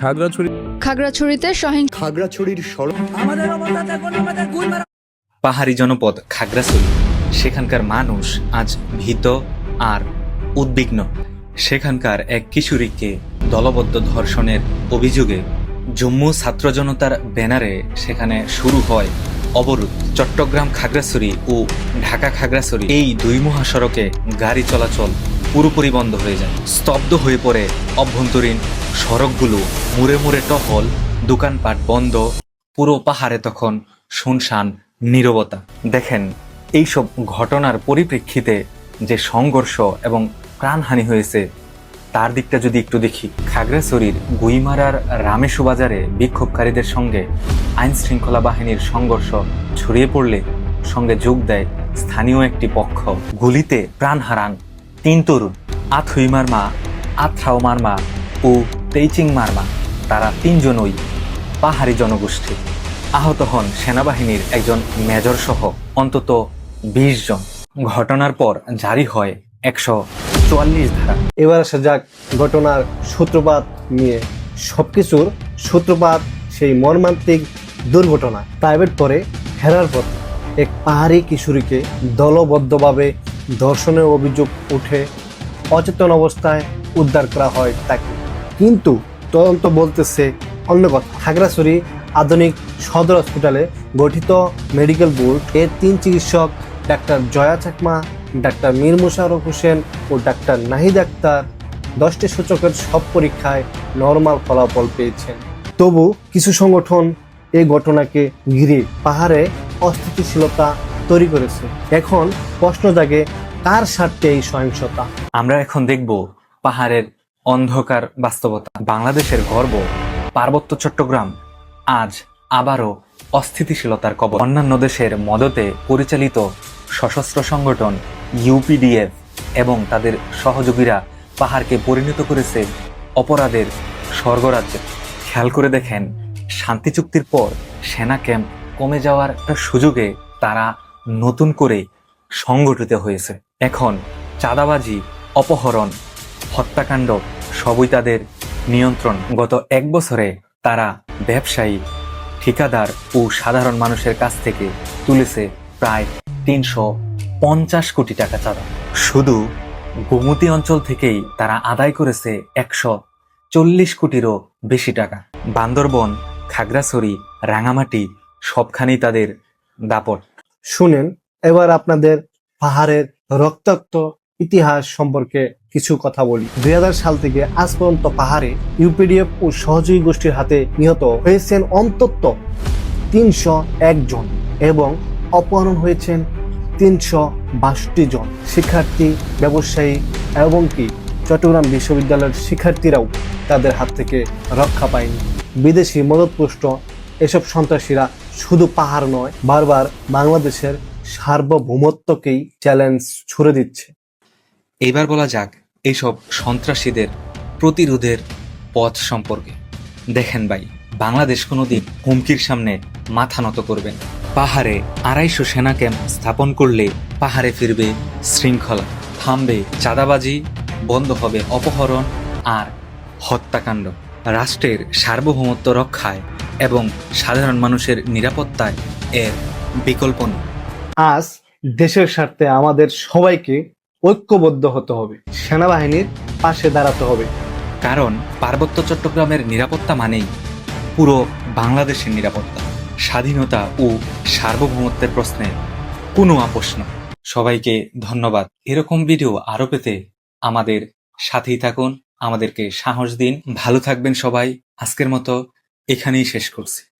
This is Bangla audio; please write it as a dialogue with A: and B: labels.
A: খাগড়াছড়ি
B: খাগড়াছড়িতে সহিংস
C: খাগড়াছড়ির সড়ক
D: পাহাড়ি জনপদ খাগড়াছড়ি। সেখানকার মানুষ আজ ভীত আর উদ্বিগ্ন। সেখানকার এক কিশোরীকে দলবদ্ধ ধর্ষণের অভিযোগে জম্মু ছাত্র জনতার ব্যানারে সেখানে শুরু হয় অবরোধ। চট্টগ্রাম খাগড়াছড়ি ও ঢাকা খাগড়াছড়ি এই দুই মহাসড়কে গাড়ি চলাচল পুরোপুরি বন্ধ হয়ে যায়। স্তব্ধ হয়ে পড়ে অভ্যন্তরীণ সড়কগুলো মুড়ে মুড়ে টহল, দোকানপাট বন্ধ, পুরো পাহাড়ে তখন শুনশান, নীরবতা। দেখেন, এইসব ঘটনার পরিপ্রেক্ষিতে যে সংঘর্ষ এবং প্রাণহানি হয়েছে, তার দিকটা যদি একটু দেখি, খাগড়াছড়ির গুইমারার রামেশু বাজারে বিক্ষোভকারীদের সঙ্গে আইন শৃঙ্খলা বাহিনীর সংঘর্ষ ছড়িয়ে পড়লে সঙ্গে যোগ দেয় স্থানীয় একটি পক্ষ। গুলিতে প্রাণ হারান তিন তরুণ আথুই মারমা আথরাও মারমা ও তেইচিং মারমা। তারা তিনজনই পাহাড়ি জনগোষ্ঠী। আহত হন সেনাবাহিনীর একজন মেজর সহ অন্তত বিশ জন। ঘটনার পর জারি হয় একশো চুয়াল্লিশ ধারা।
E: এবার আসা যাক ঘটনার সূত্রপাত নিয়ে। সবকিছুর সূত্রপাত সেই মর্মান্তিক দুর্ঘটনা। প্রাইভেট পরে ফেরার পর এক পাহাড়ি কিশোরীকে দলবদ্ধভাবে ধর্ষণের অভিযোগ উঠে অচেতন অবস্থায় উদ্ধার করা হয় তাকে। কিন্তু তদন্ত বলতেছে অন্য কথা। খাগড়াছড়ি আধুনিক সদর হসপিটালে গঠিত মেডিকেল বোর্ড এর তিন চিকিৎসক, ডাক্তার জয়া চাকমা, ডাক্তার মীর মোশারফ হোসেন ও ডাক্তার নাহিদ আক্তার দশটি সূচকের সব পরীক্ষায় নর্মাল ফলাফল পেয়েছেন। তবু কিছু সংগঠন এই ঘটনাকে ঘিরে পাহাড়ে অস্থিতিশীলতা তৈরি করেছে। এখন প্রশ্ন জাগে, কার স্বার্থে এই সহিংসতা?
D: আমরা এখন দেখব পাহাড়ের অন্ধকার বাস্তবতা। বাংলাদেশের গর্ব, পার্বত্য চট্টগ্রাম আজ আবারও অস্থিতিশীলতার কবর। অন্যান্য দেশের মদতে পরিচালিত সশস্ত্র সংগঠন ইউপিডিএফ এবং তাদের সহযোগীরা পাহাড়কে পরিণত করেছে অপরাধের স্বর্গরাজ্যে। খেয়াল করে দেখেন, শান্তি চুক্তির পর সেনা ক্যাম্প কমে যাওয়ার একটা সুযোগে তারা নতুন করে সংগঠিত হয়েছে। এখন চাঁদাবাজি, অপহরণ হত্যাকাণ্ড সবই তাদের নিয়ন্ত্রণ। গত এক বছরে তারা ব্যবসায়ী, ঠিকাদার ও সাধারণ মানুষের কাছ থেকে তুলেছে প্রায় তিনশো পঞ্চাশ কোটি টাকা চাঁদা। শুধু গোমতী অঞ্চল থেকেই তারা আদায় করেছে একশো চল্লিশ কোটিরও বেশি টাকা। বান্দরবন, খাগড়াছড়ি, রাঙামাটি সবখানেই তাদের দাপট।
E: শুনেন, এবার আপনাদের পাহাড়ের রক্তাক্ত ইতিহাস সম্পর্কে কিছু কথা বলি। দুই হাজার সাল থেকে আজ পর্যন্ত পাহাড়ে ইউপিডিএফ ও সহযোগী গোষ্ঠীর হাতে নিহত হয়েছেন অন্তত তিনশো একজন এবং অপহরণ হয়েছেন তিনশো বাষট্টি জন। শিক্ষার্থী, ব্যবসায়ী এবং কি চট্টগ্রাম বিশ্ববিদ্যালয়ের শিক্ষার্থীরাও তাদের হাত থেকে রক্ষা পায়নি। বিদেশি মদতপুষ্ট এসব সন্ত্রাসীরা শুধু পাহাড় নয়, বারবার বাংলাদেশের সার্বভৌমত্বকেই চ্যালেঞ্জ ছুড়ে দিচ্ছে।
D: এইবার বলা যাক এইসব সন্ত্রাসীদের প্রতিরোধের পথ সম্পর্কে। দেখেন ভাই, বাংলাদেশ কোনোদিন হুমকির সামনে মাথা নত করবেন পাহাড়ে আড়াইশো সেনা ক্যাম্প স্থাপন করলে পাহাড়ে ফিরবে শৃঙ্খলা, থামবে চাঁদাবাজি, বন্ধ হবে অপহরণ আর হত্যাকাণ্ড। রাষ্ট্রের সার্বভৌমত্ব রক্ষায় এবং সাধারণ মানুষের নিরাপত্তায় এর বিকল্প নেই।
E: আজ দেশের স্বার্থে আমাদের সবাইকে ঐক্যবদ্ধ হতে হবে। সেনাবাহিনীর পাশে দাঁড়াতে হবে।
D: কারণ পার্বত্য চট্টগ্রামের নিরাপত্তা মানেই পুরো বাংলাদেশের নিরাপত্তা, স্বাধীনতা ও সার্বভৌমত্বের প্রশ্নে কোনো আপোষ নয়। সবাইকে ধন্যবাদ। এরকম ভিডিও আরও পেতে আমাদের সাথেই থাকুন। আমাদেরকে সাহস দিন। ভালো থাকবেন সবাই। আজকের মতো এখানেই শেষ করছি।